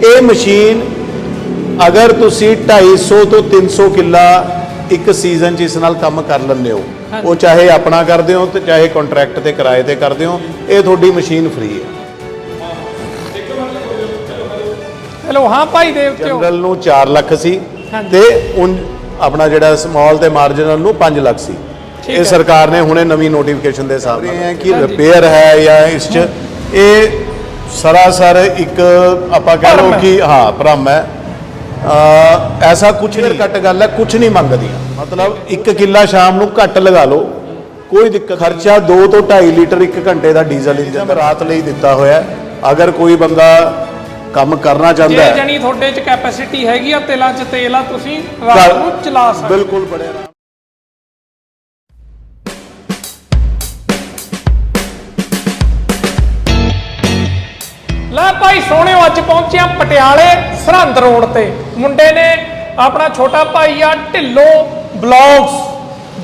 ਇਹ ਮਸ਼ੀਨ ਅਗਰ ਤੁਸੀਂ 250 ਤੋਂ 300 ਕਿੱਲਾ ਇੱਕ ਸੀਜ਼ਨ 'ਚ ਇਸ ਨਾਲ ਕੰਮ ਕਰ ਲੈਂਦੇ ਹੋ ਉਹ ਚਾਹੇ ਆਪਣਾ ਕਰਦੇ ਹੋ ਤੇ ਚਾਹੇ ਕੰਟਰੈਕਟ ਤੇ ਕਿਰਾਏ ਤੇ ਕਰਦੇ ਹੋ ਇਹ ਤੁਹਾਡੀ ਮਸ਼ੀਨ ਫ੍ਰੀ ਹੈ ਹੈਲੋ ਹਾਂ ਭਾਈ ਦੇਵ ਕਿਉਂ ਜਨਰਲ ਨੂੰ 4 ਲੱਖ ਸੀ। ਤੇ ਆਪਣਾ ਜਿਹੜਾ ਸਮਾਲ ਤੇ ਮਾਰਜਨਲ ਨੂੰ 5 ਲੱਖ ਸੀ ਇਹ। ਸਰਕਾਰ ਨੇ ਹੁਣੇ ਨਵੀਂ ਨੋਟੀਫਿਕੇਸ਼ਨ ਦੇ ਹਿਸਾਬ ਨਾਲ ਕਿ। ਰਿਪੇਅਰ ਹੈ ਜਾਂ ਇਸ ਚ ਇਹ ਸਰਾਸਰ ਇੱਕ ਆਪਾਂ ਕਹਿ ਲਓ। ਕਿ ਹਾਂ ਭਰਮ ਹੈ। ਅ, ਐਸਾ ਕੁਝ ਨਹੀਂ। ਘੱਟ ਗੱਲ ਹੈ ਕੁਝ ਨਹੀਂ ਮੰਗਦੀਆਂ। ਮਤਲਬ 1 ਕਿੱਲਾ ਸ਼ਾਮ ਨੂੰ ਘੱਟ ਲਗਾ ਲਓ। ਕੋਈ ਦਿੱਕਤ ਖਰਚਾ 2 ਤੋਂ 2.5 ਲੀਟਰ 1 ਘੰਟੇ ਦਾ ਡੀਜ਼ਲ ਇੰਜਨ ਰਾਤ ਲਈ ਦਿੱਤਾ ਹੋਇਆ ਹੈ। ਅਗਰ ਕੋਈ ਬੰਦਾ ਕੰਮ ਕਰਨਾ ਜੇ ਚਾਹੁੰਦਾ ਹੈ। ਜਣੀ ਤੁਹਾਡੇ ਚ ਕੈਪੈਸਿਟੀ ਹੈਗੀ ਆ ਤੇਲਾਂ ਚ ਤੇਲ ਆ ਤੁਸੀਂ ਰਾਤ ਨੂੰ ਚਲਾ ਸਕਦੇ ਬਿਲਕੁਲ ਬੜੇ ਪਹੁੰਚਿਆ ਪਟਿਆਲੇ ਸਰਹੰਦ ਰੋਡ ਤੇ। ਮੁੰਡੇ ਨੇ ਆਪਣਾ ਛੋਟਾ ਭਾਈ ਆ, ਢਿੱਲੋਂ ਬਲੌਗਸ।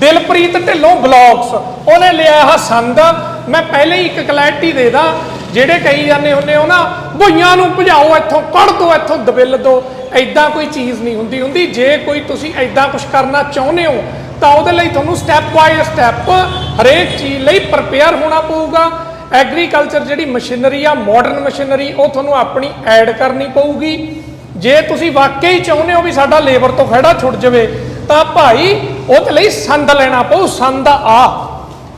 ਦਿਲਪ੍ਰੀਤ ਢਿੱਲੋਂ ਬਲੌਗਸ। ਉਹਨੇ ਲਿਆ ਆ ਸੰਦ। ਮੈਂ ਪਹਿਲੇ ਹੀ ਇੱਕ ਕਲੈਰਿਟੀ ਦੇ ਜਿਹੜੇ ਕਹੀ ਜਾਂਦੇ ਹੁੰਦੇ ਹੋ ਨਾ ਭੁਈਆਂ ਨੂੰ ਭਜਾਓ ਇੱਥੋਂ ਕੱਢ ਦੋ ਇੱਥੋਂ, ਦਬਿਲ ਦੋ। ਐਦਾਂ ਕੋਈ ਚੀਜ਼ ਨਹੀਂ ਹੁੰਦੀ ਹੁੰਦੀ ਜੇ ਕੋਈ ਤੁਸੀਂ ਐਦਾਂ ਕੁਝ ਕਰਨਾ ਚਾਹੁੰਦੇ ਹੋ, ਤਾਂ ਉਹਦੇ ਲਈ ਤੁਹਾਨੂੰ ਸਟੈਪ ਬਾਈ ਸਟੈਪ ਹਰੇਕ ਚੀਜ਼ ਲਈ ਪ੍ਰਪੇਅਰ ਹੋਣਾ ਪਊਗਾ। ਐਗਰੀਕਲਚਰ ਜਿਹੜੀ ਮਸ਼ੀਨਰੀ ਆ ਮਾਡਰਨ ਮਸ਼ੀਨਰੀ ਉਹ ਤੁਹਾਨੂੰ ਆਪਣੀ ਐਡ ਕਰਨੀ ਪਊਗੀ। ਜੇ ਤੁਸੀਂ ਵਾਕਈ ਚਾਹੁੰਦੇ ਹੋ ਵੀ ਸਾਡਾ ਲੇਬਰ ਤੋਂ ਖੜਾ ਛੁੱਟ ਜਾਵੇ ਤਾਂ ਭਾਈ ਉਹਦੇ ਲਈ ਸੰਦ ਲੈਣਾ ਪਊ ਸੰਦ ਆ।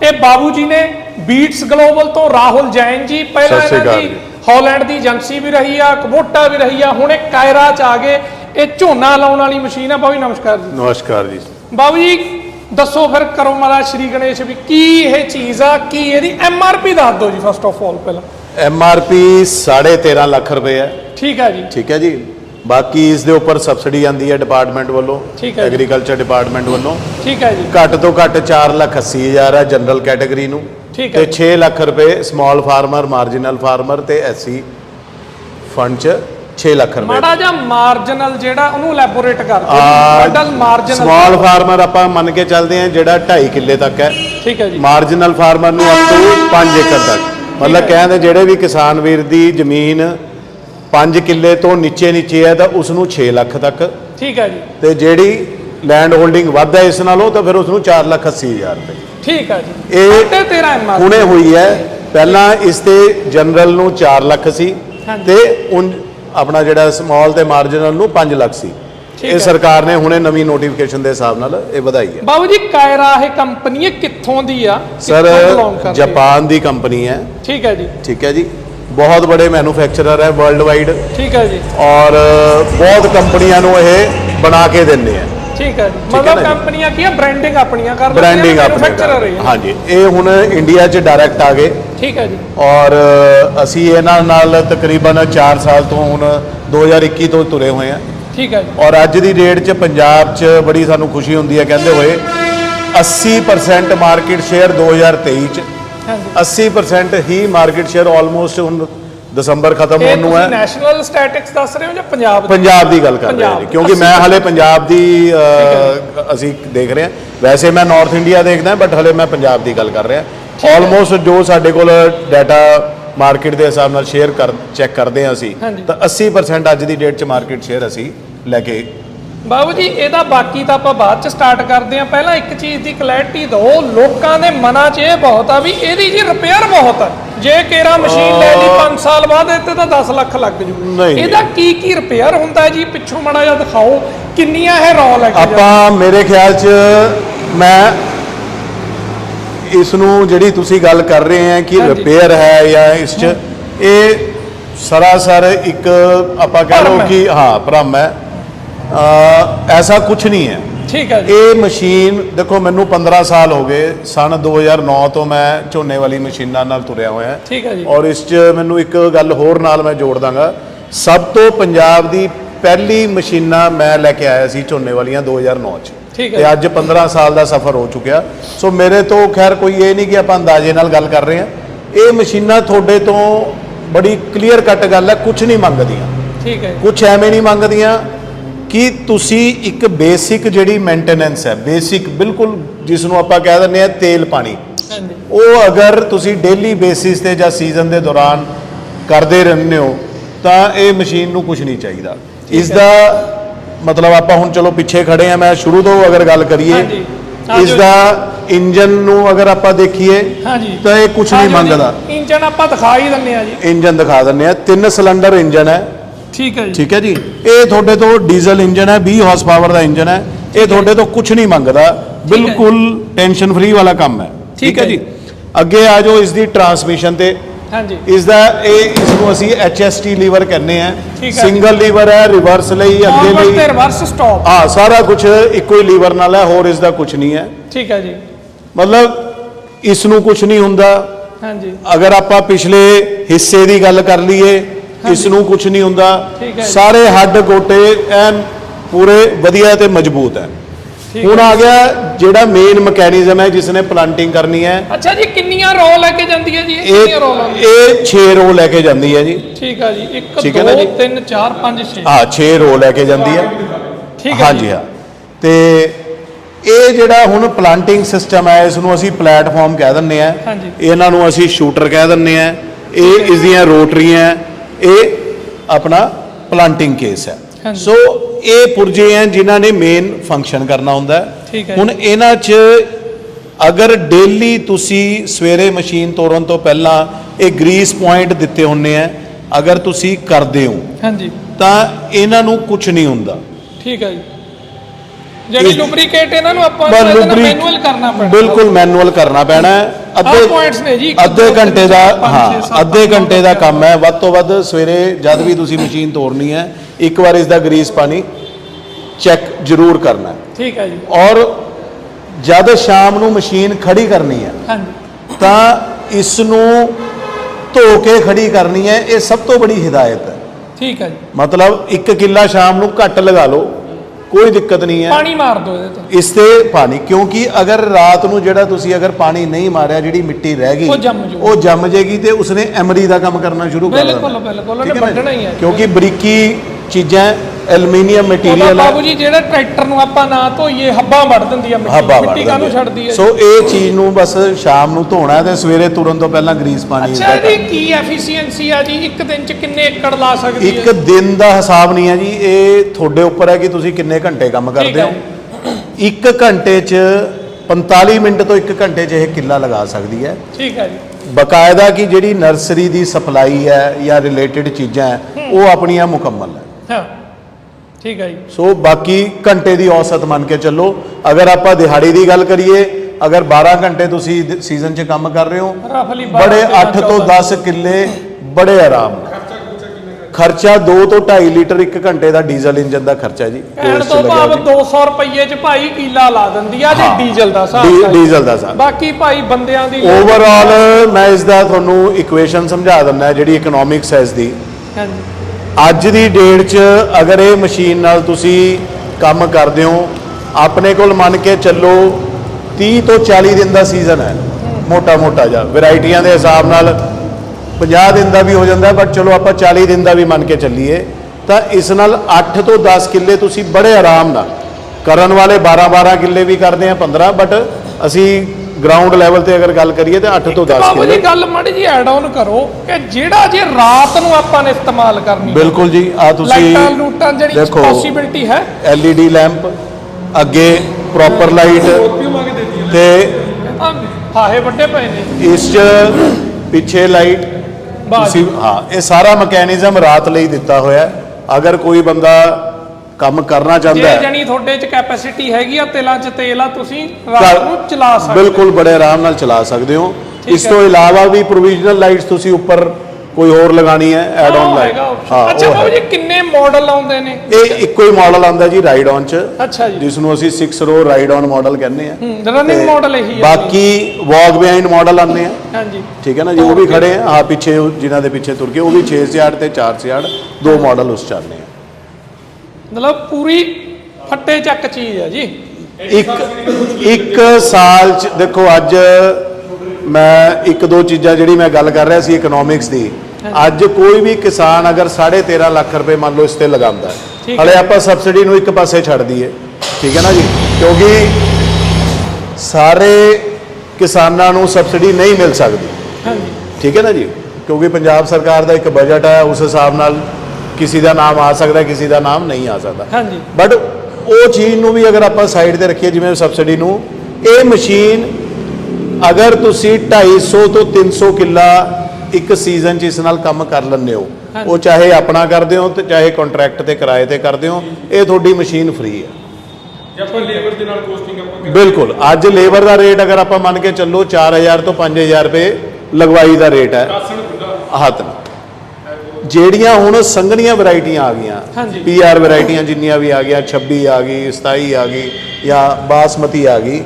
ਇਹ ਬਾਬੂ ਜੀ ਨੇ ਬੀਟਸ ਗਲੋਬਲ ਤੋਂ ਰਾਹੁਲ ਜੈਨ ਜੀ ਪਹਿਲਾਂ ਇਹਨਾਂ ਦੀ ਜੀ। ਹਾਲੈਂਡ ਦੀ ਏਜੰਸੀ ਵੀ ਰਹੀ ਆ ਕਬੋਟਾ ਵੀ ਰਹੀ ਆ ਹੁਣ ਇਹ ਕਾਇਰਾ ਚ ਆ ਗਏ। ਇਹ ਝੋਨਾ ਲਾਉਣ ਵਾਲੀ ਮਸ਼ੀਨ ਆ ਬਾਬੂ ਨਮਸਕਾਰ ਜੀ। ਨਮਸਕਾਰ ਜੀ। ਬਾਬੂ ਜੀ ਦੱਸੋ ਫਿਰ ਕਰੋ ਮਾਰਾ ਸ਼੍ਰੀ ਗਣੇਸ਼ ਵੀ ਕੀ ਇਹ ਚੀਜ਼ ਆ ਕੀ ਇਹਦੀ ਐਮ ਆਰ ਪੀ ਦੱਸ ਦਿਓ ਜੀ ਫਸਟ ਆਫ ਆਲ ਪਹਿਲਾਂ। ਐਮ ਆਰ ਪੀ 13.5 ਲੱਖ ਰੁਪਏ ਹੈ। ਠੀਕ ਹੈ ਜੀ। ਠੀਕ ਹੈ ਜੀ। ਬਾਕੀ ਇਸ ਦੇ ਉੱਪਰ ਸਬਸਿਡੀ ਆਂਦੀ ਹੈ ਡਿਪਾਰਟਮੈਂਟ ਵੱਲੋਂ ਠੀਕ ਹੈ ਜੀ। ਐਗਰੀਕਲਚਰ ਡਿਪਾਰਟਮੈਂਟ ਵੱਲੋਂ। ਠੀਕ ਹੈ ਜੀ। ਘੱਟ ਤੋਂ ਘੱਟ 4 ਲੱਖ 80 ਹਜ਼ਾਰ ਹੈ ਜਨਰਲ ਕੈਟਾਗਰੀ ਨੂੰ। ਠੀਕ ਹੈ ਤੇ 6 ਲੱਖ ਰੁਪਏ ਸਮਾਲ ਫਾਰਮਰ ਮਾਰਜਨਲ ਫਾਰਮਰ ਤੇ ਐਸਸੀ ਫੰਡ ਚ 6 ਲੱਖ ਰੁਪਏ। ਮਾੜਾ ਜਿਹਾ ਮਾਰਜਨਲ ਜਿਹੜਾ ਉਹਨੂੰ ਇਲੈਬੋਰੇਟ ਕਰ ਦਿਓ। ਆ, ਵੱਡਾ ਮਾਰਜਨਲ ਸਮਾਲ ਫਾਰਮਰ ਆਪਾਂ ਮੰਨ ਕੇ ਚੱਲਦੇ ਹਾਂ ਜਿਹੜਾ 2.5 ਕਿੱਲੇ ਤੱਕ ਹੈ। ਠੀਕ ਹੈ ਜੀ। ਮਾਰਜਨਲ ਫਾਰਮਰ ਨੂੰ ਅਪ ਟੂ 5 ਏਕੜ ਤੱਕ। ਮਤਲਬ ਕਹਿੰਦੇ ਜਿਹੜੇ ਵੀ ਕਿਸਾਨ ਵੀਰ ਦੀ ਜ਼ਮੀਨ 5 ਕਿੱਲੇ ਤੋਂ ਨੀਚੇ ਨੀਚੇ ਹੈ ਤਾਂ ਉਸ ਨੂੰ 6 ਲੱਖ ਤੱਕ। ਠੀਕ ਹੈ ਜੀ। ਤੇ ਜਿਹੜੀ ਲੈਂਡ ਹੋਲਡਿੰਗ ਵੱਧ ਹੈ ਇਸ ਨਾਲੋਂ ਤਾਂ ਫਿਰ ਉਸ ਨੂੰ 4 ਲੱਖ 80 ਹਜ਼ਾਰ ਰੁਪਏ। ਠੀਕ ਹੈ ਜੀ। ਇਹ ਤੇ 13 ਐਮ ਆਰ ਹੁਣੇ ਹੋਈ ਹੈ। ਪਹਿਲਾਂ ਇਸ ਤੇ ਜਨਰਲ ਨੂੰ 4 ਲੱਖ ਸੀ। ਤੇ ਆਪਣਾ ਜਿਹੜਾ ਸਮਾਲ ਤੇ ਮਾਰਜਨਲ ਨੂੰ 5 ਲੱਖ ਸੀ। ਇਹ। ਸਰਕਾਰ ਨੇ ਹੁਣੇ ਨਵੀਂ ਨੋਟੀਫਿਕੇਸ਼ਨ ਦੇ ਹਿਸਾਬ ਨਾਲ ਇਹ ਵਧਾਈ ਹੈ। ਬਾਬੂ ਜੀ ਕਾਇਰਾ ਇਹ ਕੰਪਨੀ ਕਿੱਥੋਂ ਦੀ ਆ? ਸਰ? ਜਾਪਾਨ ਦੀ ਕੰਪਨੀ ਹੈ। ਠੀਕ ਹੈ ਜੀ। ਠੀਕ ਹੈ ਜੀ। ਬਹੁਤ ਬੜੇ ਮੈਨੂਫੈਕਚਰਰ ਹੈ ਵਰਲਡ ਵਾਈਡ ਠੀਕ ਹੈ ਜੀ। ਔਰ ਬਹੁਤ ਕੰਪਨੀਆਂ ਨੂੰ ਇਹ ਬਣਾ ਕੇ ਦਿੰਦੇ ਆ। ਠੀਕ ਹੈ ਜੀ। ਹੈ ਮਤਲਬ? ਕੰਪਨੀਆਂ ਕੀ ਆ? ਬ੍ਰਾਂਡਿੰਗ ਆਪਣੀਆਂ ਕਰ ਬ੍ਰਾਂਡਿੰਗ ਆਪਣੀ ਮੈਨੂਫੈਕਚਰਰ ਹੈ ਹਾਂਜੀ। ਇਹ ਹੁਣ ਇੰਡੀਆ 'ਚ ਡਾਇਰੈਕਟ ਆ ਗਏ। ਠੀਕ ਹੈ ਜੀ। ਔਰ ਅਸੀਂ ਇਹਨਾਂ ਨਾਲ ਤਕਰੀਬਨ 4 ਸਾਲ ਤੋਂ ਹੁਣ 2021 ਤੋਂ ਤੁਰੇ ਹੋਏ ਆ ਠੀਕ ਹੈ ਜੀ। ਔਰ ਅੱਜ ਦੀ ਡੇਟ 'ਚ ਪੰਜਾਬ 'ਚ ਬੜੀ ਸਾਨੂੰ ਖੁਸ਼ੀ ਹੁੰਦੀ ਹੈ ਕਹਿੰਦੇ ਹੋਏ 80% ਮਾਰਕੀਟ ਸ਼ੇਅਰ 2023 'ਚ। ਹਾਂਜੀ। 80% ਹੀ ਮਾਰਕੀਟ ਸ਼ੇਅਰ ਆਲਮੋਸਟ ਹੁਣ ਦਸੰਬਰ ਖਤਮ ਹੋਣ ਨੂੰ ਹੈ ਨੈਸ਼ਨਲ ਸਟੈਟਿਕਸ ਦੱਸ ਰਹੇ ਹੋ ਜਾਂ ਪੰਜਾਬ ਦੀ? ਪੰਜਾਬ ਦੀ ਗੱਲ ਕਰ ਰਹੇ ਹਾਂ। ਕਿਉਂਕਿ ਮੈਂ ਹਲੇ ਪੰਜਾਬ ਦੀ ਅਸੀਂ ਦੇਖ ਰਹੇ ਹਾਂ ਵੈਸੇ ਮੈਂ ਨਾਰਥ ਇੰਡੀਆ ਦੇਖਦਾ ਬਟ ਹਲੇ ਮੈਂ ਪੰਜਾਬ ਦੀ ਗੱਲ ਕਰ ਰਿਹਾ ਆਲਮੋਸਟ ਜੋ ਸਾਡੇ ਕੋਲ ਡਾਟਾ ਮਾਰਕੀਟ ਦੇ ਹਿਸਾਬ ਨਾਲ ਸ਼ੇਅਰ ਕਰ ਚੈੱਕ ਕਰਦੇ ਹਾਂ ਅਸੀਂ। ਤਾਂ 80% ਅੱਜ ਦੀ ਡੇਟ 'ਚ ਮਾਰਕੀਟ ਸ਼ੇਅਰ ਅਸੀਂ ਲੈ ਕੇ ਬਾਬੂ ਜੀ ਇਹਦਾ ਬਾਕੀ ਤਾਂ ਆਪਾਂ ਬਾਅਦ ਚ ਸਟਾਰਟ ਕਰਦੇ ਹਾਂ। ਪਹਿਲਾਂ ਇੱਕ ਚੀਜ਼ ਦੀ ਕਲੈਰਿਟੀ ਦਿਓ। ਲੋਕਾਂ ਦੇ ਮਨਾਂ 'ਚ ਇਹ ਬਹੁਤ ਆ ਵੀ ਇਹਦੀ ਜੀ ਰਿਪੇਅਰ ਬਹੁਤ ਆ। ਜੇ ਕੇਰਾ ਮਸ਼ੀਨ ਲੈ ਲਈ 5 ਸਾਲ ਬਾਅਦ ਇੱਥੇ ਤਾਂ 10 ਲੱਖ ਲੱਗ ਜੂ। ਇਹਦਾ ਕੀ ਕੀ ਰਿਪੇਅਰ ਹੁੰਦਾ ਜੀ? ਪਿੱਛੋਂ ਮਾੜਾ ਜਿਹਾ ਦਿਖਾਓ। ਕਿੰਨੀਆਂ ਇਹ ਰੌ ਲੱਗ ਆਪਾਂ ਮੇਰੇ ਖਿਆਲ 'ਚ ਮੈਂ ਇਸ ਨੂੰ ਜਿਹੜੀ ਤੁਸੀਂ ਗੱਲ ਕਰ ਰਹੇ ਆ ਕਿ। ਰਿਪੇਅਰ ਹੈ ਜਾਂ ਇਸ 'ਚ ਇਹ ਸਰਾਸਰ ਇੱਕ ਆਪਾਂ ਕਹਿ ਲਓ ਹੈ। ਕਿ ਹਾਂ ਭ੍ਰਮ ਹੈ। ਐਸਾ ਕੁਝ ਨਹੀਂ ਹੈ। ਠੀਕ ਹੈ ਜੀ। ਇਹ ਮਸ਼ੀਨ ਦੇਖੋ ਮੈਨੂੰ 15 ਸਾਲ ਹੋ ਗਏ। ਸਨ 2009 ਤੋਂ ਮੈਂ ਝੋਨੇ ਵਾਲੀ ਮਸ਼ੀਨਾਂ ਨਾਲ ਤੁਰਿਆ ਹੋਇਆ। ਠੀਕ ਹੈ ਜੀ। ਔਰ ਇਸ 'ਚ ਮੈਨੂੰ ਇੱਕ ਗੱਲ ਹੋਰ ਨਾਲ ਮੈਂ ਜੋੜ ਦਾਂਗਾ। ਸਭ ਤੋਂ ਪੰਜਾਬ ਦੀ ਪਹਿਲੀ ਮਸ਼ੀਨਾਂ ਮੈਂ ਲੈ ਕੇ ਆਇਆ ਸੀ ਝੋਨੇ ਵਾਲੀਆਂ 2009 'ਚ। ਠੀਕ ਹੈ ਤੇ ਅੱਜ 15 ਸਾਲ ਦਾ ਸਫ਼ਰ ਹੋ ਚੁੱਕਿਆ। ਸੋ ਮੇਰੇ ਤੋਂ ਖੈਰ ਕੋਈ ਇਹ ਨਹੀਂ ਕਿ ਆਪਾਂ ਅੰਦਾਜ਼ੇ ਨਾਲ ਗੱਲ ਕਰ ਰਹੇ ਹਾਂ। ਇਹ ਮਸ਼ੀਨਾਂ ਤੁਹਾਡੇ ਤੋਂ ਬੜੀ ਕਲੀਅਰ ਕੱਟ ਗੱਲ ਹੈ। ਕੁਝ ਨਹੀਂ ਮੰਗਦੀਆਂ। ਠੀਕ ਹੈ ਕੁਝ ਐਵੇਂ ਨਹੀਂ ਮੰਗਦੀਆਂ। ਕਿ ਤੁਸੀਂ ਇੱਕ ਬੇਸਿਕ ਜਿਹੜੀ ਮੇਨਟੇਨੈਂਸ ਹੈ ਬੇਸਿਕ ਬਿਲਕੁਲ ਜਿਸ ਨੂੰ ਆਪਾਂ ਕਹਿ ਦਿੰਦੇ ਆ ਤੇਲ ਪਾਣੀ। ਉਹ ਅਗਰ ਤੁਸੀਂ ਡੇਲੀ ਬੇਸਿਸ ਤੇ ਜਾਂ ਸੀਜ਼ਨ ਦੇ ਦੌਰਾਨ ਕਰਦੇ ਰਹਿੰਦੇ ਹੋ ਤਾਂ ਇਹ ਮਸ਼ੀਨ ਨੂੰ ਕੁਝ ਨਹੀਂ ਚਾਹੀਦਾ। ਇਸ ਦਾ ਮਤਲਬ ਆਪਾਂ ਹੁਣ ਚਲੋ ਪਿੱਛੇ ਖੜੇ ਆ ਮੈਂ ਸ਼ੁਰੂ ਤੋਂ ਅਗਰ ਗੱਲ ਕਰੀਏ। ਇਸ ਦਾ ਇੰਜਨ ਨੂੰ ਅਗਰ ਆਪਾਂ ਦੇਖੀਏ ਹਾਂਜੀ। ਤਾਂ ਇਹ ਕੁਝ ਨਹੀਂ ਮੰਗਦਾ। ਇੰਜਨ ਆਪਾਂ ਦਿਖਾ ਹੀ ਦਿੰਨੇ ਆ ਜੀ। ਇੰਜਨ ਦਿਖਾ ਦਿੰਨੇ ਆ ਤਿੰਨ ਸਿਲੰਡਰ ਇੰਜਨ ਹੈ। ਠੀਕ ਹੈ ਜੀ। ਠੀਕ ਹੈ ਜੀ। ਇਹ ਤੁਹਾਡੇ ਤੋਂ ਡੀਜ਼ਲ ਇੰਜਨ ਹੈ 20 ਹਾਰਸ ਪਾਵਰ ਦਾ ਇੰਜਨ ਹੈ। ਇਹ ਤੁਹਾਡੇ ਤੋਂ ਕੁਝ ਨਹੀਂ ਮੰਗਦਾ। ਬਿਲਕੁਲ ਟੈਨਸ਼ਨ ਫ੍ਰੀ ਵਾਲਾ ਕੰਮ ਹੈ। ਠੀਕ ਹੈ ਜੀ। ਅੱਗੇ ਆ ਜਾਓ ਇਸ ਦੀ ਟਰਾਂਸਮਿਸ਼ਨ ਤੇ। ਹਾਂਜੀ। ਇਸ ਦਾ ਇਹ ਇਸ ਨੂੰ ਅਸੀਂ HST ਲੀਵਰ ਕਹਿੰਦੇ ਆ ਹੈ ਸਿੰਗਲ ਲੀਵਰ ਹੈ ਰਿਵਰਸ ਲਈ ਅੱਗੇ ਲਈ। ਰਿਵਰਸ ਸਟਾਪ ਹਾਂ ਸਾਰਾ ਕੁਝ ਇੱਕੋ ਹੀ ਲੀਵਰ ਨਾਲ ਹੈ ਹੋਰ ਇਸ ਦਾ ਕੁਝ ਨਹੀਂ ਹੈ। ਠੀਕ ਹੈ ਜੀ। ਮਤਲਬ ਇਸ ਨੂੰ ਕੁਝ ਨਹੀਂ ਹੁੰਦਾ। ਹਾਂਜੀ। ਅਗਰ ਆਪਾਂ ਪਿਛਲੇ ਹਿੱਸੇ ਦੀ ਗੱਲ ਕਰ ਲਈਏ ਇਸ ਨੂੰ ਕੁਝ ਨਹੀਂ ਹੁੰਦਾ। ਸਾਰੇ ਹੱਡ ਗੋਟੇ ਐਨ ਪੂਰੇ ਵਧੀਆ ਤੇ ਮਜ਼ਬੂਤ ਹੈ ਹੁਣ ਆ ਗਿਆ ਜਿਹੜਾ ਮੇਨ ਮੈਕੈਨਿਜ਼ਮ ਹੈ ਜਿਸ ਨੇ ਪਲਾਂਟਿੰਗ ਕਰਨੀ ਹੈ। ਅੱਛਾ ਜੀ ਕਿੰਨੀਆਂ ਰੋ ਲੈ ਕੇ ਜਾਂਦੀ ਹੈ ਜੀ? ਕਿੰਨੀਆਂ ਰੋ ਇਹ 6 ਰੋ ਲੈ ਕੇ ਜਾਂਦੀ ਹੈ ਜੀ। ਠੀਕ ਹੈ ਜੀ। 1 ਠੀਕ ਹੈ ਨਾ 2 ਜੀ? 3 4 5 6 ਹਾਂ 6 ਰੋ ਲੈ ਕੇ ਜਾਂਦੀ ਹੈ। ਠੀਕ ਹੈ ਹਾਂਜੀ ਹਾਂ। ਤੇ ਇਹ ਜਿਹੜਾ ਹੁਣ ਪਲਾਂਟਿੰਗ ਸਿਸਟਮ ਹੈ ਇਸ ਨੂੰ ਅਸੀਂ ਪਲੇਟਫਾਰਮ ਕਹਿ ਦਿੰਨੇ ਆ। ਇਹਨਾਂ ਨੂੰ ਅਸੀਂ ਸ਼ੂਟਰ ਕਹਿ ਦਿੰਨੇ ਆ ਇਹ ਇਸ ਦੀਆਂ ਰੋਟਰੀਆਂ ਇਹ ਆਪਣਾ ਪਲਾਂਟਿੰਗ ਕੇਸ ਹੈ। ਸੋ ਇਹ ਪੁਰਜੇ ਹੈ ਜਿਨ੍ਹਾਂ ਨੇ ਮੇਨ ਫੰਕਸ਼ਨ ਕਰਨਾ ਹੁੰਦਾ ਹੁਣ ਇਹਨਾਂ 'ਚ ਅਗਰ ਡੇਲੀ ਤੁਸੀਂ ਸਵੇਰੇ ਮਸ਼ੀਨ ਤੋਰਨ ਤੋਂ ਪਹਿਲਾਂ ਇਹ ਗਰੀਸ ਪੁਆਇੰਟ ਦਿੱਤੇ ਹੁੰਨੇ ਆ ਅਗਰ ਤੁਸੀਂ ਕਰਦੇ ਹੋ ਹਾਂਜੀ। ਤਾਂ ਇਹਨਾਂ ਨੂੰ ਕੁਝ ਨਹੀਂ ਹੁੰਦਾ। ਠੀਕ ਹੈ ਜੀ। ਜਿਹੜੀ ਲੁਬਰੀਕੇਟ ਇਹਨਾਂ ਨੂੰ ਆਪਾਂ ਮੈਨੂਅਲ ਕਰਨਾ ਪੈਣਾ। ਬਿਲਕੁਲ ਮੈਨੂਅਲ ਕਰਨਾ ਪੈਣਾ ਹੈ। ਆਹ points ਨੇ ਜੀ, ਅੱਧੇ ਘੰਟੇ ਦਾ ਹਾਂ ਅੱਧੇ ਘੰਟੇ ਦਾ ਕੰਮ ਹੈ। ਵੱਧ ਤੋਂ ਵੱਧ ਸਵੇਰੇ ਜਦ ਵੀ ਤੁਸੀਂ ਮਸ਼ੀਨ ਤੋੜਨੀ ਹੈ ਇੱਕ ਵਾਰ ਇਸ ਦਾ ਗਰੀਸ ਪਾਣੀ ਚੈੱਕ ਜ਼ਰੂਰ ਕਰਨਾ ਹੈ। ਠੀਕ ਹੈ ਜੀ। ਔਰ ਜਦ ਸ਼ਾਮ ਨੂੰ ਮਸ਼ੀਨ ਖੜੀ ਕਰਨੀ ਹੈ ਹਾਂਜੀ। ਤਾਂ ਇਸ ਨੂੰ ਧੋ ਕੇ ਖੜੀ ਕਰਨੀ ਹੈ ਇਹ ਸਭ ਤੋਂ ਬੜੀ ਹਿਦਾਇਤ ਹੈ। ਠੀਕ ਹੈ ਜੀ। ਮਤਲਬ ਇੱਕ ਕਿੱਲਾ ਸ਼ਾਮ ਨੂੰ ਘੱਟ ਲਗਾ ਲਓ। ਕੋਈ ਦਿੱਕਤ ਨਹੀਂ ਹੈ ਪਾਣੀ ਮਾਰ ਦਿਓ ਇਹਦੇ ਤੇ ਇਸ ਤੇ ਪਾਣੀ ਕਿਉਂਕਿ ਅਗਰ ਰਾਤ ਨੂੰ ਜਿਹੜਾ ਤੁਸੀਂ ਅਗਰ ਪਾਣੀ ਨਹੀਂ ਮਾਰਿਆ ਜਿਹੜੀ ਮਿੱਟੀ ਰਹਿ ਗਈ ਉਹ ਜੰਮ। ਉਹ ਜੰਮ ਜੇਗੀ ਤੇ ਉਸਨੇ ਐਮਰੀ ਦਾ ਕੰਮ ਕਰਨਾ ਸ਼ੁਰੂ ਕਰ ਦੇਣਾ ਬਿਲਕੁਲ ਬਿਲਕੁਲ ਉਹਨੇ ਠੀਕ ਹੈ ਨਾ? ਵੱਢਣਾ ਹੀ ਹੈ ਕਿਉਂਕਿ ਬਰੀਕੀ ਚੀਜ਼ਾਂ ਐਲੂਮੀਨੀਅਮ ਮਟੀਰੀਅਲ ਹੈ। ਬਾਬੂ ਜੀ ਜਿਹੜਾ ਟਰੈਕਟਰ ਨੂੰ ਆਪਾਂ ਨਾ ਧੋਈਏ ਹੱਬਾਂ ਵੱਢ ਦਿੰਦੀ ਆ ਮਿੱਟੀ ਕਾਹਨੂੰ ਛੱਡਦੀ ਹੈ ਸੋ ਇਹ ਚੀਜ਼ ਨੂੰ ਬਸ ਸ਼ਾਮ ਨੂੰ ਧੋਣਾ ਤੇ ਸਵੇਰੇ ਤੁਰਨ ਤੋਂ ਪਹਿਲਾਂ ਗਰੀਸ ਪਾਣੀ ਅੱਛਾ ਇਹਦੀ ਕੀ ਐਫੀਸ਼ੀਐਂਸੀ ਆ ਜੀ? ਇੱਕ ਦਿਨ ਚ ਕਿੰਨੇ ਏਕੜ ਲਾ ਸਕਦੀ ਇੱਕ ਹੈ ਦਿਨ ਦਾ ਹਿਸਾਬ ਨਹੀਂ ਹੈ ਜੀ। ਇਹ ਤੁਹਾਡੇ ਉੱਪਰ ਹੈ ਕਿ ਤੁਸੀਂ ਕਿੰਨੇ ਘੰਟੇ ਕੰਮ ਠੀਕ ਕਰਦੇ ਹੈ ਹੋ। ਇੱਕ ਘੰਟੇ 'ਚ 45 ਮਿੰਟ ਤੋਂ ਇੱਕ ਘੰਟੇ 'ਚ ਇਹ ਕਿੱਲਾ ਲਗਾ ਸਕਦੀ ਹੈ। ਠੀਕ ਹੈ ਜੀ। ਬਕਾਇਦਾ ਕਿ ਜਿਹੜੀ ਨਰਸਰੀ ਦੀ ਸਪਲਾਈ ਹੈ ਜਾਂ ਰਿਲੇਟਡ ਚੀਜ਼ਾਂ ਹੈ। ਉਹ ਆਪਣੀਆਂ ਮੁਕੰਮਲ ਹੈ। ਹਾਂ। ਠੀਕ ਹੈ ਜੀ ਸੋ ਬਾਕੀ ਘੰਟੇ ਦੀ ਔਸਤ ਮੰਨ ਕੇ ਚੱਲੋ ਅਗਰ ਆਪਾਂ ਦਿਹਾੜੀ ਦੀ ਗੱਲ ਕਰੀਏ ਅਗਰ 12 ਘੰਟੇ ਤੁਸੀਂ ਸੀਜ਼ਨ 'ਚ ਕੰਮ ਕਰ ਰਹੇ ਹੋ ਬੜੇ 8 ਤੋਂ 10 ਕਿੱਲੇ ਬੜੇ ਆਰਾਮ ਨਾਲ ਖਰਚਾ 2 ਤੋਂ 2.5 ਲੀਟਰ ਇੱਕ ਘੰਟੇ ਦਾ ਡੀਜ਼ਲ ਇੰਜਨ ਦਾ ਖਰਚਾ ਜੀ ਜੋ ਕਹਿਣ ਤੋਂ ਭਾਵ ਜੀ। 200 ਰੁਪਏ ਚ ਭਾਈ ਕੀਲਾ ਲਾ ਦਿੰਦੀ ਆ ਜੇ ਹਾਂ। ਡੀਜ਼ਲ ਦਾ ਹਿਸਾਬ ਡੀ-। ਡੀਜ਼ਲ ਦਾ ਹਿਸਾਬ। ਬਾਕੀ ਭਾਈ ਬੰਦਿਆਂ ਦੀ ਓਵਰਆਲ ਮੈਂ ਇਸ ਦਾ ਤੁਹਾਨੂੰ ਇਕੁਏਸ਼ਨ ਸਮਝਾ ਦਿੰਦਾ ਜਿਹੜੀ ਇਕਨੋਮਿਕਸ ਹੈ ਇਸ ਦੀ ਹਾਂਜੀ ਅੱਜ ਦੀ ਡੇਟ 'ਚ ਅਗਰ ਇਹ ਮਸ਼ੀਨ ਨਾਲ ਤੁਸੀਂ ਕੰਮ ਕਰਦੇ ਹੋ, ਆਪਣੇ ਕੋਲ ਮੰਨ ਕੇ ਚੱਲੋ 30 ਤੋਂ 40 ਦਿਨ ਦਾ ਸੀਜ਼ਨ ਹੈ ਮੋਟਾ ਮੋਟਾ ਜਿਹਾ। ਵੈਰਾਈਟੀਆਂ ਦੇ ਹਿਸਾਬ ਨਾਲ 50 ਦਿਨ ਦਾ ਵੀ ਹੋ ਜਾਂਦਾ ਬਟ ਚਲੋ ਆਪਾਂ 40 ਦਿਨ ਦਾ ਵੀ ਮੰਨ ਕੇ ਚੱਲੀਏ, ਤਾਂ ਇਸ ਨਾਲ 8 ਤੋਂ 10 ਕਿੱਲੇ ਤੁਸੀਂ ਬੜੇ ਆਰਾਮ ਨਾਲ, ਕਰਨ ਵਾਲੇ 12 12 ਕਿੱਲੇ ਵੀ ਕਰਦੇ ਆ 15 ਬਟ ਅਸੀਂ ਗਰਾਊਂਡ ਲੈਵਲ ਤੇ ਅਗਰ ਗੱਲ ਕਰੀਏ ਤਾਂ 8 ਤੋਂ 10 ਬਾਬੂ ਜੀ ਕਿੱਲੇ ਗੱਲ ਮਾੜੀ ਜੀ ਐਡ ਆਨ ਕਰੋ ਕਿ ਜਿਹੜਾ ਜੇ ਰਾਤ ਨੂੰ ਆਪਾਂ ਨੇ ਇਸਤੇਮਾਲ ਕਰਨੀ ਬਿਲਕੁਲ ਜੀ ਆ ਤੁਸੀਂ ਲਾਈਟਾਂ ਲੂਟਾਂ ਜਿਹੜੀ ਦੇਖੋ। ਪੋਸੀਬਿਲਟੀ ਹੈ LED ਲੈਂਪ ਅੱਗੇ ਪ੍ਰੋਪਰ ਲਾਈਟ ਤੇ ਆਹ ਫਾਹੇ ਵੱਡੇ ਪਏ ਨੇ ਇਸ ਚ ਪਿੱਛੇ ਲਾਈਟ ਤੁਸੀਂ ਹਾਂ ਇਹ ਸਾਰਾ ਮੈਕੈਨਿਜ਼ਮ ਰਾਤ ਲਈ ਦਿੱਤਾ ਹੋਇਆ ਹੈ। ਅਗਰ ਕੋਈ ਬੰਦਾ ਕੰਮ ਕਰਨਾ ਜੇ ਚਾਹੁੰਦਾ ਹੈ। ਜਣੀ ਤੁਹਾਡੇ ਚ ਕੈਪੈਸਿਟੀ ਹੈਗੀ ਆ ਤੇਲਾਂ ਚ ਤੇਲ ਆ ਤੁਸੀਂ ਰਾਤ ਨੂੰ ਚਲਾ ਸਕਦੇ ਬਿਲਕੁਲ ਬੜੇ ਆਰਾਮ ਨਾਲ ਚਲਾ ਸਕਦੇ ਹੋ। ਇਸ। ਤੋਂ ਇਲਾਵਾ ਵੀ ਪ੍ਰੋਵੀਜ਼ਨਲ ਲਾਈਟਸ ਤੁਸੀਂ ਉੱਪਰ ਕੋਈ ਹੋਰ ਲਗਾਣੀ ਹੈ ਐਡ ਆਨ ਉਹ ਲਾਈਟ ਹੈਗਾ option। ਅੱਛਾ ਉਹ ਬਾਬੂ। ਜੀ ਕਿੰਨੇ ਮਾਡਲ ਆਉਂਦੇ ਨੇ? ਇਹ ਇੱਕੋ ਹੀ ਮਾਡਲ ਆਉਂਦਾ ਜੀ ਰਾਈਡ ਔਨ ਚ। ਅੱਛਾ ਜੀ। ਜਿਸ ਨੂੰ ਅਸੀਂ 6 ਰੋ ਰਾਈਡ ਔਨ ਮਾਡਲ ਕਹਿੰਦੇ ਆ ਰਨਿੰਗ ਮਾਡਲ ਇਹੀ ਹੈ। ਬਾਕੀ ਵਾਕ ਬਿਹਾਈਂਡ ਮਾਡਲ ਆਉਂਦੇ ਆ। ਹਾਂਜੀ। ਠੀਕ ਹੈ ਨਾ ਜੀ ਉਹ ਵੀ ਖੜੇ ਆ। ਹਾਂ ਪਿੱਛੇ ਉਹ ਜਿਨ੍ਹਾਂ ਦੇ ਪਿੱਛੇ ਤੁਰ ਕੇ ਉਹ ਵੀ 6 ਸਿਆੜ ਤੇ 4 ਸਿਆੜ ਦੋ ਮਾਡਲ ਉਸ ਚੱਲਦੇ ਆ। ਮਤਲਬ ਪੂਰੀ ਫੱਟੇ ਚੱਕ ਚੀਜ਼ ਹੈ ਜੀ। ਇੱਕ ਇੱਕ ਸਾਲ ਚ ਦੇਖੋ ਅੱਜ ਮੈਂ ਇੱਕ ਦੋ ਚੀਜ਼ਾਂ ਜਿਹੜੀ ਮੈਂ ਗੱਲ ਕਰ ਰਿਹਾ ਸੀ ਇਕਨੋਮਿਕਸ ਦੀ। ਅੱਜ ਕੋਈ ਵੀ ਕਿਸਾਨ ਅਗਰ 13.5 ਲੱਖ ਰੁਪਏ ਮੰਨ ਲਓ ਇਸ ਤੇ ਲਗਾਉਂਦਾ ਹੈ। ਹਲੇ ਆਪਾਂ ਸਬਸਿਡੀ ਨੂੰ ਇੱਕ ਪਾਸੇ ਛੱਡ ਦਈਏ। ਠੀਕ ਹੈ ਨਾ ਜੀ? ਕਿਉਂਕਿ ਸਾਰੇ ਕਿਸਾਨਾਂ ਨੂੰ ਸਬਸਿਡੀ ਨਹੀਂ ਮਿਲ ਸਕਦੀ। ਠੀਕ ਹੈ ਨਾ ਜੀ? ਕਿਉਂਕਿ ਪੰਜਾਬ ਸਰਕਾਰ ਦਾ ਇੱਕ ਬਜਟ ਹੈ ਉਸ ਹਿਸਾਬ ਨਾਲ ਕਿਸੇ ਦਾ ਨਾਮ ਆ ਸਕਦਾ ਕਿਸੇ ਦਾ ਨਾਮ ਨਹੀਂ ਆ ਸਕਦਾ। ਹਾਂਜੀ। ਬਟ ਉਹ ਚੀਜ਼ ਨੂੰ ਵੀ ਅਗਰ ਆਪਾਂ ਸਾਈਡ ਤੇ ਰੱਖੀਏ ਜਿਵੇਂ ਸਬਸਿਡੀ ਨੂੰ ਇਹ ਮਸ਼ੀਨ ਅਗਰ ਤੁਸੀਂ 250 ਤੋਂ 300 ਕਿੱਲਾ ਇੱਕ ਸੀਜ਼ਨ 'ਚ ਇਸ ਨਾਲ ਕੰਮ ਕਰ ਲੈਂਦੇ ਹੋ। ਉਹ ਚਾਹੇ ਆਪਣਾ ਕਰਦੇ ਹੋ ਤੇ ਚਾਹੇ ਕੰਟਰੈਕਟ ਤੇ ਕਿਰਾਏ ਤੇ ਕਰਦੇ ਹੋ ਇਹ ਤੁਹਾਡੀ ਮਸ਼ੀਨ ਫ੍ਰੀ ਹੈ। ਜੇ ਆਪਾਂ ਲੇਬਰ ਦੇ ਨਾਲ ਕੋਸਟਿੰਗ ਆਪਾਂ ਕਰੀਏ ਬਿਲਕੁਲ। ਅੱਜ ਲੇਬਰ ਦਾ ਰੇਟ ਅਗਰ ਆਪਾਂ ਮੰਨ ਕੇ ਚੱਲੋ 4000 ਤੋਂ 5000 ਰੁਪਏ ਲਗਵਾਈ ਦਾ ਰੇਟ ਹੈ। ਹੱਥ ਨਾਲ। ਜਿਹੜੀਆਂ ਹੁਣ ਸੰਘਣੀਆਂ ਵੈਰਾਈਟੀਆਂ ਆ ਗਈਆਂ। ਪੀਆਰ ਵੈਰਾਈਟੀਆਂ ਜਿੰਨੀਆਂ ਵੀ ਆ ਗਈਆਂ 26 ਆ ਗਈ 27 ਆ ਗਈ ਜਾਂ ਬਾਸਮਤੀ ਆ ਗਈ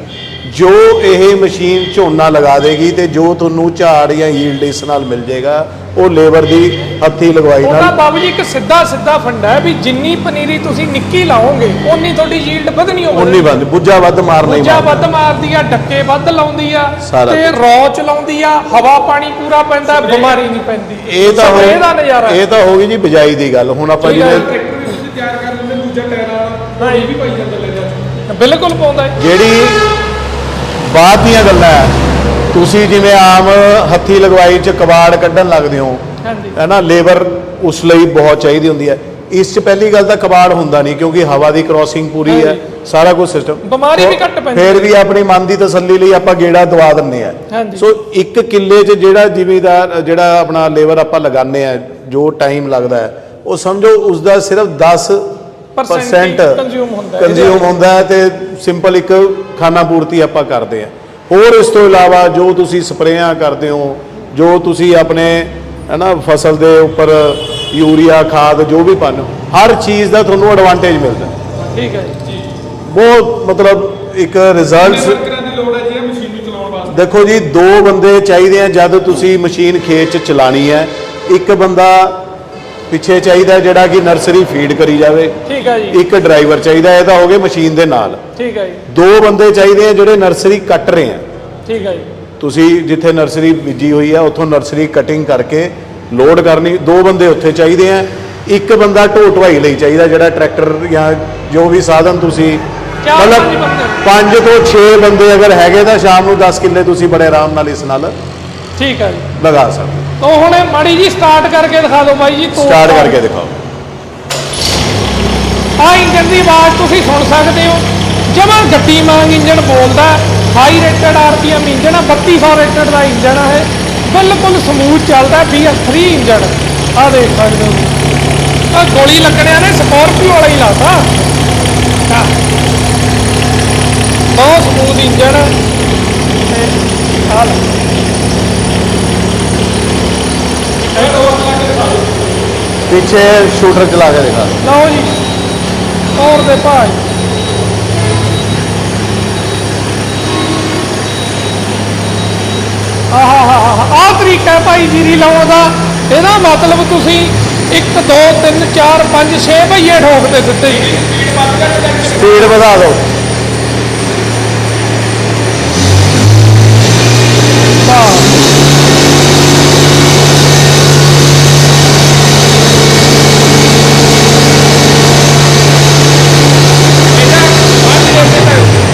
ਜੋ ਇਹ ਮਸ਼ੀਨ ਝੋਨਾ ਲਗਾ ਦੇਗੀ ਤੇ ਜੋ ਤੁਹਾਨੂੰ ਝਾੜ ਜਾਂ ਯੀਲਡ ਇਸ ਨਾਲ ਮਿਲ ਜਾਏਗਾ ਉਹ ਲੇਬਰ ਦੀ ਹੱਥੀ ਲਗਵਾਈ ਉਹਦਾ ਨਾਲ। ਬਾਬੂ ਜੀ ਇੱਕ ਸਿੱਧਾ ਸਿੱਧਾ ਫੰਡਾ ਹੈ ਵੀ ਜਿੰਨੀ ਪਨੀਰੀ ਤੁਸੀਂ ਨਿੱਕੀ ਲਾਓਗੇ ਓਨੀ ਤੁਹਾਡੀ ਯੀਲਡ ਵਧਣੀ ਹੋਵੇ। ਉਨੀ ਬੰਦ ਬੁੱਝਾ ਵੱਧ ਮਾਰ ਨਹੀਂ ਮਾਰਦਾ ਵੱਧ ਮਾਰਦੀ ਆ ਡੱਕੇ ਵੱਧ ਲਾਉਂਦੀ ਆ ਸਾਰਾ ਤੇ। ਰੌਚ ਲਾਉਂਦੀ ਆ ਹਵਾ ਪਾਣੀ ਪੂਰਾ ਪੈਂਦਾ ਬਿਮਾਰੀ ਨਹੀਂ ਪੈਂਦੀ। ਇਹ ਤਾਂ ਸਪਰੇਅ ਦਾ ਹੋ ਨਜ਼ਾਰਾ। ਇਹ ਤਾਂ ਹੋ ਗਈ ਜੀ ਬਿਜਾਈ ਦੀ ਗੱਲ। ਹੁਣ ਆਪਾਂ ਠੀਕ ਹੈ। ਜਿਵੇਂ ਟਰੈਕਟਰ ਵੀ ਤੁਸੀਂ ਤਿਆਰ ਕਰ ਲੈਂਦੇ ਦੂਜਾ ਟਾਇਰ ਵਾਲਾ ਉਹ ਵੀ ਪਾਈ ਜਾਂਦਾ ਲੈਂਦਾ ਬਿਲਕੁਲ ਪਾਉਂਦਾ ਹੈ। ਜਿਹੜੀ ਬਾਅਦ ਦੀਆਂ ਗੱਲਾਂ ਹੈ ਤੁਸੀਂ ਜਿਵੇਂ ਆਮ ਹੱਥੀ ਲਗਵਾਈ ਚ ਕਬਾੜ ਕੱਢਣ ਲੱਗਦੇ ਹੋ ਹਾਂਜੀ ਹੈ ਨਾ ਲੇਬਰ ਉਸ ਲਈ ਬਹੁਤ ਚਾਹੀਦੀ ਹੁੰਦੀ ਹੈ ਇਸ ਚ ਪਹਿਲੀ ਗੱਲ ਤਾਂ ਕਬਾੜ ਹੁੰਦਾ ਨਹੀਂ ਕਿਉਂਕਿ ਹਵਾ ਦੀ ਕ੍ਰਾਸਿੰਗ ਪੂਰੀ ਹੈ। ਸਾਰਾ ਕੁਝ ਸਿਸਟਮ ਬਿਮਾਰੀ ਵੀ ਘੱਟ ਪੈਂਦੀ ਫਿਰ ਵੀ ਆਪਣੀ ਮਨ ਦੀ ਤਸੱਲੀ ਲਈ ਆਪਾਂ ਗੇੜਾ ਦਵਾ ਦਿੰਨੇ ਆ। ਸੋ ਇੱਕ ਕਿੱਲੇ 'ਚ ਜਿਹੜਾ ਜ਼ਿਮੀਦਾਰ ਜਿਹੜਾ ਆਪਣਾ ਲੇਬਰ ਆਪਾਂ ਲਗਾਉਂਦੇ ਆ ਜੋ ਟਾਈਮ ਲੱਗਦਾ ਹੈ ਉਹ ਸਮਝੋ ਉਸ ਦਾ ਸਿਰਫ 10 Percent ਹੀ consume ਹੁੰਦਾ ਹੈ। ਕੰਜ਼ਿਊਮ ਹੁੰਦਾ ਹੈ ਤੇ ਸਿੰਪਲ ਇੱਕ ਖਾਣਾ ਪੂਰਤੀ ਆਪਾਂ ਕਰਦੇ ਆ ਹੋਰ ਇਸ ਤੋਂ ਇਲਾਵਾ ਜੋ ਤੁਸੀਂ ਸਪਰੇਆਂ ਕਰਦੇ ਹੋ ਜੋ ਤੁਸੀਂ ਆਪਣੇ ਹੈ ਨਾ ਫਸਲ ਦੇ ਉੱਪਰ ਯੂਰੀਆ ਖਾਦ ਜੋ ਵੀ ਪਾਉਂਦੇ ਹੋ ਹਰ ਚੀਜ਼ ਦਾ ਤੁਹਾਨੂੰ ਐਡਵਾਂਟੇਜ ਮਿਲਦਾ। ਠੀਕ ਹੈ ਜੀ। ਬਹੁਤ ਮਤਲਬ ਇੱਕ ਰਿਜ਼ਲਟਸ ਵਰਕਰਾਂ ਦੀ ਲੋੜ ਹੈ ਜੀ ਇਹ ਮਸ਼ੀਨ ਨੂੰ ਚਲਾਉਣ ਵਾਸਤੇ? ਦੇਖੋ ਜੀ ਦੋ ਬੰਦੇ ਚਾਹੀਦੇ ਆ ਜਦ ਤੁਸੀਂ ਮਸ਼ੀਨ ਖੇਤ 'ਚ ਚਲਾਣੀ ਹੈ। ਇੱਕ ਬੰਦਾ ਪਿੱਛੇ ਚਾਹੀਦਾ ਜਿਹੜਾ ਕਿ ਨਰਸਰੀ ਫੀਡ ਕਰੀ ਜਾਵੇ। ਠੀਕ ਹੈ ਜੀ। ਇੱਕ ਡਰਾਈਵਰ ਚਾਹੀਦਾ ਇਹ ਤਾਂ ਹੋ ਗਏ ਮਸ਼ੀਨ ਦੇ ਨਾਲ। ਠੀਕ ਹੈ ਜੀ। ਦੋ ਬੰਦੇ ਚਾਹੀਦੇ ਆ ਜਿਹੜੇ ਨਰਸਰੀ ਕੱਟ ਰਹੇ ਆ। ਠੀਕ ਹੈ ਜੀ। ਤੁਸੀਂ ਜਿੱਥੇ ਨਰਸਰੀ ਬੀਜੀ ਹੋਈ ਹੈ ਉੱਥੋਂ ਨਰਸਰੀ ਕਟਿੰਗ ਕਰਕੇ ਲੋਡ ਕਰਨੀ ਦੋ ਬੰਦੇ ਉੱਥੇ ਚਾਹੀਦੇ ਆ। ਇੱਕ ਬੰਦਾ ਢੋ ਢੁਆਈ ਲਈ ਚਾਹੀਦਾ ਜਿਹੜਾ ਟਰੈਕਟਰ ਜਾਂ ਜੋ ਵੀ ਸਾਧਨ ਤੁਸੀਂ ਮਤਲਬ ਪੰਜ ਬੰਦੇ। ਪੰਜ ਤੋਂ 6 ਬੰਦੇ ਅਗਰ ਹੈਗੇ ਤਾਂ ਸ਼ਾਮ ਨੂੰ 10 ਕਿੱਲੇ ਤੁਸੀਂ ਬੜੇ ਆਰਾਮ ਨਾਲ ਇਸ ਨਾਲ ਠੀਕ ਹੈ ਜੀ। ਲਗਾ ਸਕਦੇ। ਤਾਂ ਹੁਣ ਇਹ ਮਾੜੀ ਜੀ ਸਟਾਰਟ ਕਰਕੇ ਦਿਖਾ ਦਿਓ ਬਾਈ ਜੀ ਤੋੜ ਸਟਾਰਟ। ਕਰਕੇ ਦਿਖਾਓ। ਆ ਇੰਜਨ ਦੀ ਆਵਾਜ਼ ਤੁਸੀਂ ਸੁਣ ਸਕਦੇ ਹੋ। ਜਮਾਂ ਗੱਡੀ ਵਾਂਗ ਇੰਜਨ ਬੋਲਦਾ ਹਾਈ ਰੇਟਡ ਆਰਪੀਐਮ ਇੰਜਨ ਆ 3200 ਰੇਟਡ ਦਾ ਇੰਜਨ ਆ ਇਹ। ਬਿਲਕੁਲ ਸਮੂਥ ਚੱਲਦਾ BS3 ਇੰਜਨ ਆ ਦੇਖ ਸਕਦੇ ਹੋ ਆ ਗੋਲੀ ਲੱਗਣਿਆ ਨੇ ਸਕਾਰਪੀਓ ਵਾਲਾ ਹੀ ਲਾਤਾ। ਆਹ। ਬਹੁਤ ਸਮੂਥ ਇੰਜਨ ਆ। ਪਿੱਛੇ ਸ਼ੂਟਰ ਚਲਾ ਕੇ ਦਿਖਾ। ਲਓ ਜੀ। ਤੋੜ ਦੇ ਭਾਈ। ਆਹਾ ਆਹ ਤਰੀਕਾ ਹੈ ਭਾਈ ਜੀਰੀ ਲਾਉਣ ਦਾ। ਇਹਦਾ ਮਤਲਬ ਤੁਸੀਂ 1 2 3 4 5 6 ਭਈਏ ਠੋਕਦੇ ਹੀ ਸਪੀਡ ਵਧਾ ਦਿਓ ਵਾਹ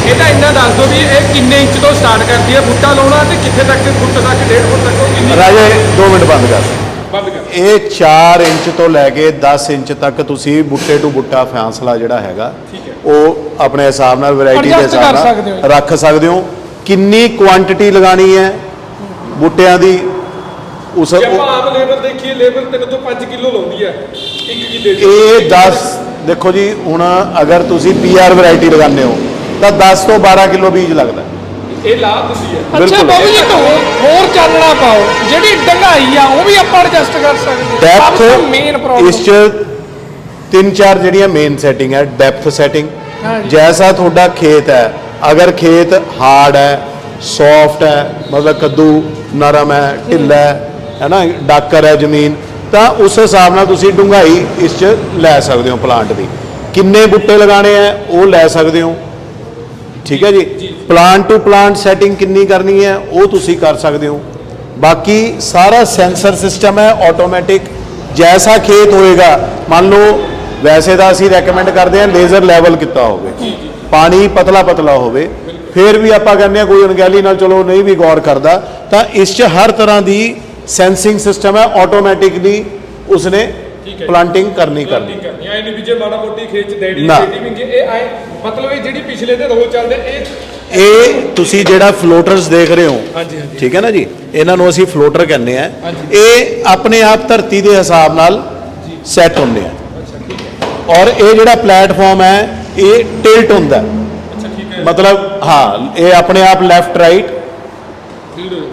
ਇਹਦਾ ਇੰਨਾ ਦੱਸ ਦਿਓ ਵੀ ਇਹ ਕਿੰਨੇ ਇੰਚ ਤੋਂ ਸਟਾਰਟ ਕਰਦੀ ਹੈ ਬੂਟਾ ਲਾਉਣਾ ਤੇ ਕਿੱਥੇ ਤੱਕ ਫੁੱਟ ਤੱਕ ਡੇਢ ਫੁੱਟ ਤੱਕ ਕਿੰਨੀ ਰਾਜੇ 2 ਮਿੰਟ ਬੰਦ ਕਰ। ਬੰਦ ਕਰ। ਇਹ 4 ਇੰਚ ਤੋਂ ਲੈ ਕੇ 10 ਇੰਚ ਤੱਕ ਤੁਸੀਂ ਬੁੱਟੇ ਟੂ ਬੁੱਟਾ ਫਾਸਲਾ ਜਿਹੜਾ ਹੈਗਾ। ਉਹ ਆਪਣੇ ਹਿਸਾਬ ਨਾਲ ਵੈਰਾਈਟੀ ਦੇ ਹਿਸਾਬ ਨਾਲ ਰੱਖ ਸਕਦੇ ਹੋ। ਕਿੰਨੀ ਕੁਆਂਟੀਟੀ ਲਗਾਣੀ ਹੈ ਬੁੱਟਿਆਂ ਦੀ? ਉਸ ਜੇ ਆਪਾਂ ਆਮ ਲੇਬਰ ਦੇਖੀਏ ਲੇਬਰ 3 ਤੋਂ 5 ਕਿਲੋ ਲਾਉਂਦੀ ਹੈ। 1 ਕਿੱਲੇ ਦੀ। ਇਹ 10 ਦੇਖੋ ਜੀ ਹੁਣ ਅਗਰ ਤੁਸੀਂ ਪੀਆਰ ਵੈਰਾਈਟੀ ਲਗਾਉਂਦੇ ਹੋ ਤਾਂ 10 ਤੋਂ 12 ਕਿਲੋ ਬੀਜ ਲੱਗਦਾ। ਇਹ ਲਾਭ ਦਿੰਦੀ ਹੈ। ਅੱਛਾ ਬਿਲਕੁਲ। ਬਾਬੂ ਜੀ ਇੱਕ ਹੋਰ ਹੋਰ ਚਾਨਣਾ ਪਾਓ ਜਿਹੜੀ ਡੰਗਾਈ ਆ ਉਹ ਵੀ ਆਪਾਂ ਐਡਜਸਟ ਕਰ ਸਕਦੇ ਹਾਂ। ਸਭ ਤੋਂ ਮੇਨ ਡੈਪਥ ਪ੍ਰੋਬਲਮ ਇਸ ਚ ਤਿੰਨ ਚਾਰ ਜਿਹੜੀਆਂ ਮੇਨ ਸੈਟਿੰਗ ਹੈ ਡੈਪਥ ਸੈਟਿੰਗ ਹਾਂਜੀ। ਜੈਸਾ ਤੁਹਾਡਾ ਖੇਤ ਹੈ ਅਗਰ ਖੇਤ ਹਾਰਡ ਹੈ ਸੌਫਟ ਹੈ ਮਤਲਬ ਕੱਦੂ ਨਰਮ ਹੈ ਢਿੱਲਾ ਹੈ ਹੈ ਨਾ ਡਾਕਰ ਹੈ ਜ਼ਮੀਨ ਤਾਂ ਉਸ ਹਿਸਾਬ ਨਾਲ ਤੁਸੀਂ ਡੂੰਘਾਈ ਇਸ ਚ ਲੈ ਸਕਦੇ ਹੋ ਪਲਾਂਟ ਦੀ। ਕਿੰਨੇ ਬੁੱਟੇ ਲਗਾਣੇ ਆ ਉਹ ਲੈ ਸਕਦੇ ਹੋ। ਠੀਕ ਹੈ ਜੀ। ਪਲਾਂਟ ਟੂ ਪਲਾਂਟ ਸੈਟਿੰਗ ਕਿੰਨੀ ਕਰਨੀ ਹੈ ਉਹ ਤੁਸੀਂ ਕਰ ਸਕਦੇ ਹੋ। ਬਾਕੀ ਸਾਰਾ ਸੈਂਸਰ ਸਿਸਟਮ ਹੈ ਆਟੋਮੈਟਿਕ ਜੈਸਾ ਖੇਤ ਹੋਏਗਾ ਮੰਨ ਲਓ ਵੈਸੇ ਤਾਂ ਅਸੀਂ ਰეკਮੈਂਡ ਕਰਦੇ ਹਾਂ ਲੇਜ਼ਰ ਲੈਵਲ ਕੀਤਾ ਹੋਵੇ। ਪਾਣੀ ਪਤਲਾ ਪਤਲਾ ਹੋਵੇ। ਫਿਰ ਵੀ ਆਪਾਂ ਕਹਿੰਦੇ ਹਾਂ ਕੋਈ ਅਣਗਹਿਲੀ ਨਾਲ ਚਲੋ ਨਹੀਂ ਵੀ ਗੌਰ ਕਰਦਾ। ਤਾਂ ਇਸ 'ਚ ਹਰ ਤਰ੍ਹਾਂ ਦੀ ਸੈਂਸਿੰਗ ਸਿਸਟਮ ਹੈ ਆਟੋਮੈਟਿਕਲੀ ਉਸਨੇ। ਪਲਾਂਟਿੰਗ ਕਰਨੀ ਕਰਨੀ। ਕਰਨੀ ਐ ਨਹੀਂ ਵੀ ਜੇ ਮਾੜਾ ਮੋਟੀ ਖੇਤ ਚ ਡੈਡੀ ਨਾ। ਖੇਤੀ ਵੀ ਇਹ ਆਏ ਮਤਲਬ ਇਹ ਜਿਹੜੀ ਪਿਛਲੇ ਦੇ ਰੋਲ ਚੱਲਦੇ ਇਹ ਇਹ ਤੁਸੀਂ ਜਿਹੜਾ ਫਲੋਟਰਸ ਦੇਖ ਰਹੇ ਹੋ ਹਾਂਜੀ ਹਾਂਜੀ। ਠੀਕ ਹੈ ਨਾ ਜੀ? ਇਹਨਾਂ ਨੂੰ ਅਸੀਂ ਫਲੋਟਰ ਕਹਿੰਦੇ ਆ। ਇਹ ਆਪਣੇ ਆਪ ਧਰਤੀ ਦੇ ਹਿਸਾਬ ਨਾਲ ਸੈੱਟ ਹੁੰਦੇ ਆ। ਔਰ ਇਹ ਜਿਹੜਾ ਪਲੇਟਫਾਰਮ ਹੈ ਇਹ ਟਿਲਟ ਹੁੰਦਾ। ਮਤਲਬ ਹਾਂ ਇਹ ਆਪਣੇ ਆਪ ਲੈਫਟ ਰਾਈਟ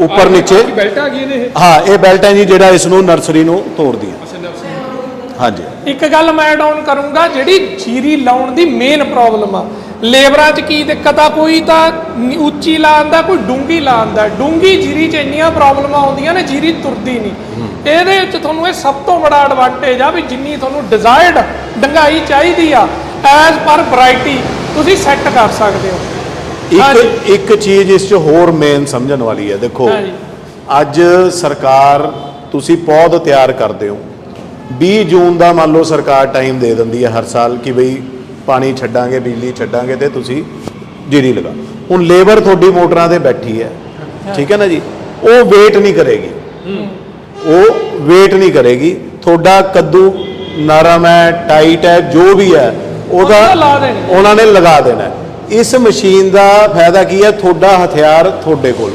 ਉੱਪਰ ਨੀਚੇ। ਕੀ ਬੈਲਟ ਆ ਗਈ ਨੇ ਇਹ? ਹਾਂ ਇਹ ਬੈਲਟ ਹੈ ਜੀ ਜਿਹੜਾ ਇਸ ਨੂੰ ਨਰਸਰੀ ਨੂੰ ਤੋੜਦੀ ਹੈ। ਹਾਂਜੀ। ਇੱਕ ਗੱਲ ਮੈਂ ਡਾਊਨ ਕਰੂੰਗਾ ਜਿਹੜੀ ਜੀਰੀ ਲਾਉਣ ਦੀ ਮੇਨ ਪ੍ਰੋਬਲਮ ਆ। ਲੇਬਰਾਂ 'ਚ ਕੀ ਦਿੱਕਤ ਆ? ਕੋਈ ਤਾਂ ਉੱਚੀ ਲਾਉਂਦਾ ਕੋਈ ਡੂੰਗੀ ਲਾਉਂਦਾ ਡੂੰਗੀ ਜੀਰੀ 'ਚ ਇੰਨੀਆਂ ਪ੍ਰੋਬਲਮਾਂ ਆਉਂਦੀਆਂ ਨੇ ਜੀਰੀ ਤੁਰਦੀ ਨਹੀਂ। ਇਹਦੇ ਵਿੱਚ ਤੁਹਾਨੂੰ ਇਹ ਸਭ ਤੋਂ ਬੜਾ ਐਡਵਾਂਟੇਜ ਆ ਵੀ ਜਿੰਨੀ ਤੁਹਾਨੂੰ ਡਿਜ਼ਾਇਰਡ ਡੰਗਾਈ ਚਾਹੀਦੀ ਆ ਐਜ਼ ਪਰ ਵੈਰਾਈਟੀ ਤੁਸੀਂ ਸੈੱਟ ਕਰ ਸਕਦੇ ਹੋ। ਇੱਕ ਇੱਕ ਚੀਜ਼ ਇਸ 'ਚ ਹੋਰ ਮੇਨ ਸਮਝਣ ਵਾਲੀ ਹੈ। ਦੇਖੋ। ਅੱਜ ਸਰਕਾਰ ਤੁਸੀਂ ਪੌਦ ਤਿਆਰ ਕਰਦੇ ਹੋ। 20 ਜੂਨ ਦਾ ਮੰਨ ਲਓ ਸਰਕਾਰ ਟਾਈਮ ਦੇ ਦਿੰਦੀ ਹੈ ਹਰ ਸਾਲ ਕਿ ਬਈ ਪਾਣੀ ਛੱਡਾਂਗੇ ਬਿਜਲੀ ਛੱਡਾਂਗੇ ਤੇ ਤੁਸੀਂ ਜੀਰੀ ਲਗਾ ਹੁਣ ਲੇਬਰ ਤੁਹਾਡੀ ਮੋਟਰਾਂ ਤੇ ਬੈਠੀ ਹੈ। ਠੀਕ ਹੈ ਨਾ ਜੀ? ਉਹ ਵੇਟ ਨਹੀਂ ਕਰੇਗੀ। ਉਹ ਵੇਟ ਨਹੀਂ ਕਰੇਗੀ। ਤੁਹਾਡਾ ਕੱਦੂ ਨਰਮ ਹੈ ਟਾਈਟ ਹੈ ਜੋ ਵੀ ਹੈ ਉਹਦਾ ਉਹਨਾਂ ਨੇ ਲਗਾ ਦੇਣਾ। ਇਸ ਮਸ਼ੀਨ ਦਾ ਫਾਇਦਾ ਕੀ ਹੈ? ਤੁਹਾਡਾ ਹਥਿਆਰ ਤੁਹਾਡੇ ਕੋਲ।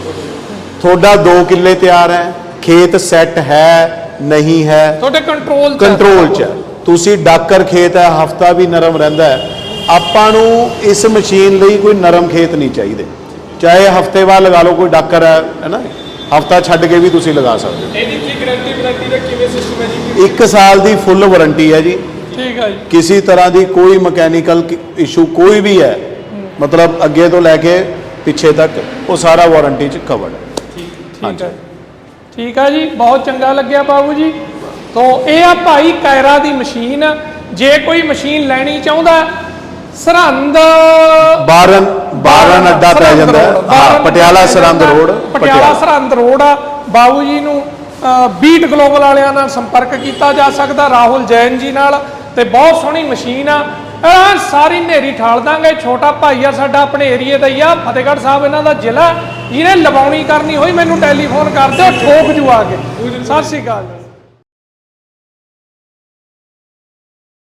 ਤੁਹਾਡਾ 2 ਕਿੱਲੇ ਤਿਆਰ ਹੈ। ਖੇਤ ਸੈੱਟ ਹੈ ਨਹੀਂ ਹੈ। ਤੁਹਾਡੇ ਕੰਟਰੋਲ। ਕੰਟਰੋਲ 'ਚ ਹੈ। ਤੁਸੀਂ ਡਾਕਰ ਖੇਤ ਹੈ ਹਫਤਾ ਵੀ ਨਰਮ ਰਹਿੰਦਾ ਹੈ। ਆਪਾਂ ਨੂੰ ਇਸ ਮਸ਼ੀਨ ਲਈ ਕੋਈ ਨਰਮ ਖੇਤ ਨਹੀਂ ਚਾਹੀਦੇ। ਚਾਹੇ ਹਫ਼ਤੇ ਬਾਅਦ ਲਗਾ ਲਓ ਕੋਈ ਡਾਕਰ ਹੈ ਹੈ ਨਾ? ਹਫਤਾ ਛੱਡ ਕੇ ਵੀ ਤੁਸੀਂ ਲਗਾ ਸਕਦੇ ਹੋ। ਇਹਦੀ ਕੀ ਗਾਰੰਟੀ ਵਾਰੰਟੀ ਦਾ ਕਿਵੇਂ ਸਿਸਟਮ ਹੈ ਜੀ? ਇੱਕ ਸਾਲ ਦੀ ਫੁੱਲ ਵਾਰੰਟੀ ਹੈ ਜੀ। ਠੀਕ ਹੈ ਜੀ। ਕਿਸੇ ਤਰ੍ਹਾਂ ਦੀ ਕੋਈ ਮਕੈਨੀਕਲ ਇਸ਼ੂ ਕੋਈ ਵੀ ਹੈ ਮਤਲਬ ਅੱਗੇ ਤੋਂ ਲੈ ਕੇ ਪਿੱਛੇ ਤੱਕ ਉਹ ਸਾਰਾ ਵਾਰੰਟੀ 'ਚ ਕਵਰਡ ਹੈ। ਠੀਕ ਹੈ। ਠੀਕ ਹੈ ਜੀ। ਬਹੁਤ ਚੰਗਾ ਲੱਗਿਆ ਬਾਬੂ ਜੀ। ਤੋਂ ਇਹ ਆ ਭਾਈ ਕਾਇਰਾ ਦੀ ਮਸ਼ੀਨ। ਜੇ ਕੋਈ ਮਸ਼ੀਨ ਲੈਣੀ ਚਾਹੁੰਦਾ ਸਰਹੰਦ ਬਾਰਨ ਬਾਰਨ ਅੱਡਾ ਪੈ ਜਾਂਦਾ। ਹੈ ਪਟਿਆਲਾ ਸਰਹੰਦ ਰੋਡ ਪਟਿਆਲਾ ਸਰਹੰਦ ਰੋਡ ਆ। ਬਾਬੂ ਜੀ ਨੂੰ ਬੀਟ ਗਲੋਬਲ ਵਾਲਿਆਂ ਨਾਲ ਸੰਪਰਕ ਕੀਤਾ ਜਾ ਸਕਦਾ ਰਾਹੁਲ ਜੈਨ ਜੀ ਨਾਲ ਤੇ ਬਹੁਤ ਸੋਹਣੀ ਮਸ਼ੀਨ ਆ। ਐਨ ਸਾਰੀ ਨੇਰੀ ਠਾਲ ਦਾਂਗੇ। ਛੋਟਾ ਭਾਈ ਆ ਸਾਡਾ ਆਪਣੇ ਏਰੀਏ ਦਾ ਹੀ ਆ। ਫਤਿਹਗੜ੍ਹ ਸਾਹਿਬ ਇਹਨਾਂ ਦਾ ਜ਼ਿਲ੍ਹਾ। ਜਿਹਨੇ ਲਵਾਉਣੀ ਕਰਨੀ ਹੋਈ ਮੈਨੂੰ ਟੈਲੀਫੋਨ ਕਰ ਦਿਓ ਠੋਕ ਜੂ ਆ ਕੇ। ਸਤਿ ਸ਼੍ਰੀ ਅਕਾਲ।